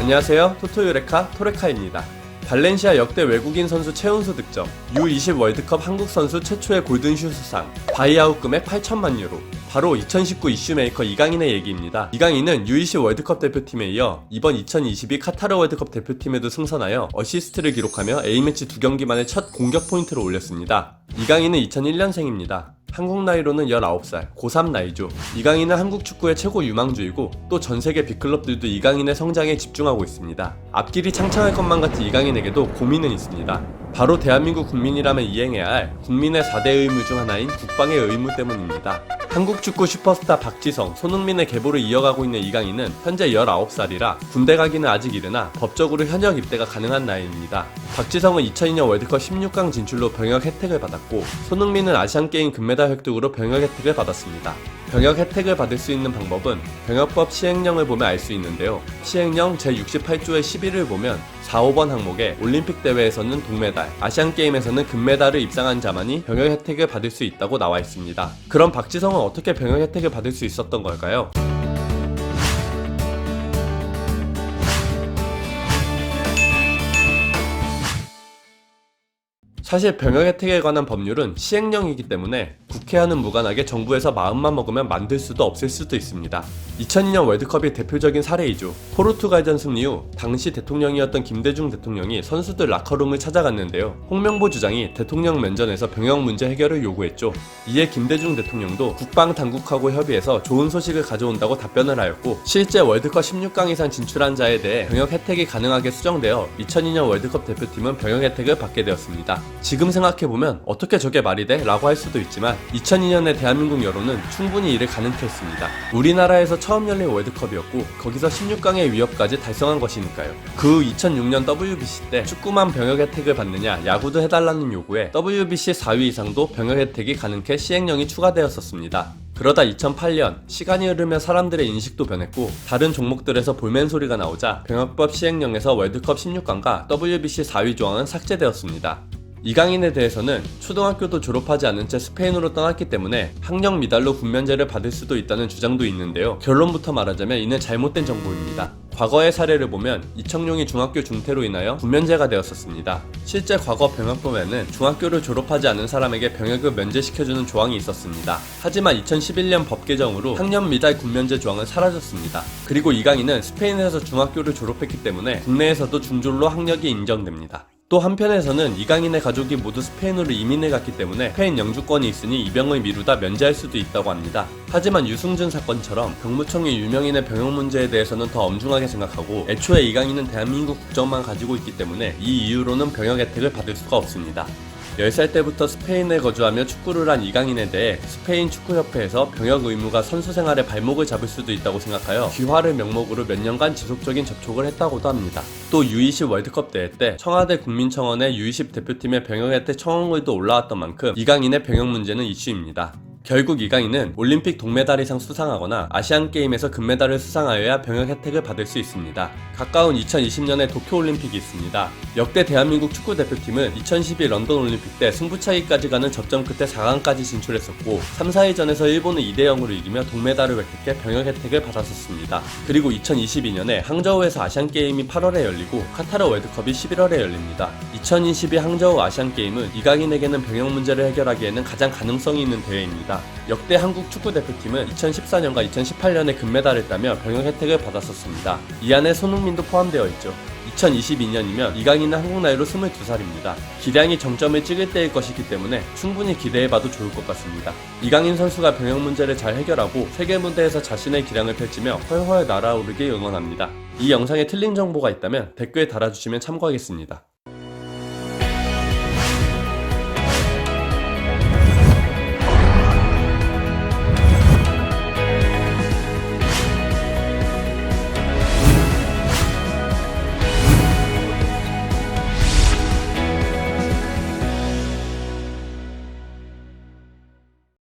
안녕하세요. 토토유레카 토레카입니다. 발렌시아 역대 외국인 선수 최연소 득점, U20 월드컵 한국 선수 최초의 골든슈 수상, 바이아웃 금액 8천만 유로. 바로 2019 이슈메이커 이강인의 얘기입니다. 이강인은 U20 월드컵 대표팀에 이어 이번 2022 카타르 월드컵 대표팀에도 승선하여 어시스트를 기록하며 A매치 두 경기 만에 첫 공격 포인트를 올렸습니다. 이강인은 2001년생입니다. 한국 나이로는 19살, 고3 나이죠. 이강인은 한국 축구의 최고 유망주이고 또 전 세계 빅클럽들도 이강인의 성장에 집중하고 있습니다. 앞길이 창창할 것만 같은 이강인에게도 고민은 있습니다. 바로 대한민국 국민이라면 이행해야 할 국민의 4대 의무 중 하나인 국방의 의무 때문입니다. 한국 축구 슈퍼스타 박지성, 손흥민의 계보를 이어가고 있는 이강인은 현재 19살이라 군대 가기는 아직 이르나 법적으로 현역 입대가 가능한 나이입니다. 박지성은 2002년 월드컵 16강 진출로 병역 혜택을 받았고 손흥민은 아시안게임 금메달 획득으로 병역 혜택을 받았습니다. 병역 혜택을 받을 수 있는 방법은 병역법 시행령을 보면 알 수 있는데요. 시행령 제68조의 11을 보면 4, 5번 항목에 올림픽 대회에서는 동메달, 아시안 게임에서는 금메달을 입상한 자만이 병역 혜택을 받을 수 있다고 나와 있습니다. 그럼 박지성은 어떻게 병역 혜택을 받을 수 있었던 걸까요? 사실 병역 혜택에 관한 법률은 시행령이기 때문에 국회와는 무관하게 정부에서 마음만 먹으면 만들 수도 없을 수도 있습니다. 2002년 월드컵이 대표적인 사례이죠. 포르투갈전 승리 후 당시 대통령이었던 김대중 대통령이 선수들 라커룸을 찾아갔는데요. 홍명보 주장이 대통령 면전에서 병역 문제 해결을 요구했죠. 이에 김대중 대통령도 국방 당국하고 협의해서 좋은 소식을 가져온다고 답변을 하였고 실제 월드컵 16강 이상 진출한 자에 대해 병역 혜택이 가능하게 수정되어 2002년 월드컵 대표팀은 병역 혜택을 받게 되었습니다. 지금 생각해보면 어떻게 저게 말이 돼? 라고 할 수도 있지만 2002년의 대한민국 여론은 충분히 이를 가능케 했습니다. 우리나라에서 처음 열린 월드컵이었고 거기서 16강의 위협까지 달성한 것이니까요. 그 후 2006년 WBC 때 축구만 병역 혜택을 받느냐 야구도 해달라는 요구에 WBC 4위 이상도 병역 혜택이 가능케 시행령이 추가되었었습니다. 그러다 2008년 시간이 흐르며 사람들의 인식도 변했고 다른 종목들에서 볼멘 소리가 나오자 병역법 시행령에서 월드컵 16강과 WBC 4위 조항은 삭제되었습니다. 이강인에 대해서는 초등학교도 졸업하지 않은 채 스페인으로 떠났기 때문에 학력 미달로 군면제를 받을 수도 있다는 주장도 있는데요. 결론부터 말하자면 이는 잘못된 정보입니다. 과거의 사례를 보면 이청용이 중학교 중퇴로 인하여 군면제가 되었었습니다. 실제 과거 병역법에는 중학교를 졸업하지 않은 사람에게 병역을 면제시켜주는 조항이 있었습니다. 하지만 2011년 법 개정으로 학년 미달 군면제 조항은 사라졌습니다. 그리고 이강인은 스페인에서 중학교를 졸업했기 때문에 국내에서도 중졸로 학력이 인정됩니다. 또 한편에서는 이강인의 가족이 모두 스페인으로 이민을 갔기 때문에 스페인 영주권이 있으니 입영을 미루다 면제할 수도 있다고 합니다. 하지만 유승준 사건처럼 병무청이 유명인의 병역 문제에 대해서는 더 엄중하게 생각하고 애초에 이강인은 대한민국 국적만 가지고 있기 때문에 이 이유로는 병역 혜택을 받을 수가 없습니다. 10살 때부터 스페인에 거주하며 축구를 한 이강인에 대해 스페인 축구협회에서 병역 의무가 선수 생활에 발목을 잡을 수도 있다고 생각하여 귀화를 명목으로 몇 년간 지속적인 접촉을 했다고도 합니다. 또 U20 월드컵 대회 때 청와대 국민청원에 U20 대표팀의 병역 혜택 청원글도 올라왔던 만큼 이강인의 병역 문제는 이슈입니다. 결국 이강인은 올림픽 동메달 이상 수상하거나 아시안 게임에서 금메달을 수상하여야 병역 혜택을 받을 수 있습니다. 가까운 2020년에 도쿄올림픽이 있습니다. 역대 대한민국 축구 대표팀은 2012 런던 올림픽 때 승부차기까지 가는 접전 끝에 4강까지 진출했었고 3, 4위전에서 일본을 2대 0으로 이기며 동메달을 획득해 병역 혜택을 받았었습니다. 그리고 2022년에 항저우에서 아시안 게임이 8월에 열리고 카타르 월드컵이 11월에 열립니다. 2022 항저우 아시안 게임은 이강인에게는 병역 문제를 해결하기에는 가장 가능성이 있는 대회입니다. 역대 한국 축구 대표팀은 2014년과 2018년에 금메달을 따며 병역 혜택을 받았었습니다. 이 안에 손흥민도 포함되어 있죠. 2022년이면 이강인은 한국 나이로 22살입니다. 기량이 정점을 찍을 때일 것이기 때문에 충분히 기대해봐도 좋을 것 같습니다. 이강인 선수가 병역 문제를 잘 해결하고 세계 무대에서 자신의 기량을 펼치며 훨훨 날아오르길 응원합니다. 이 영상에 틀린 정보가 있다면 댓글에 달아주시면 참고하겠습니다.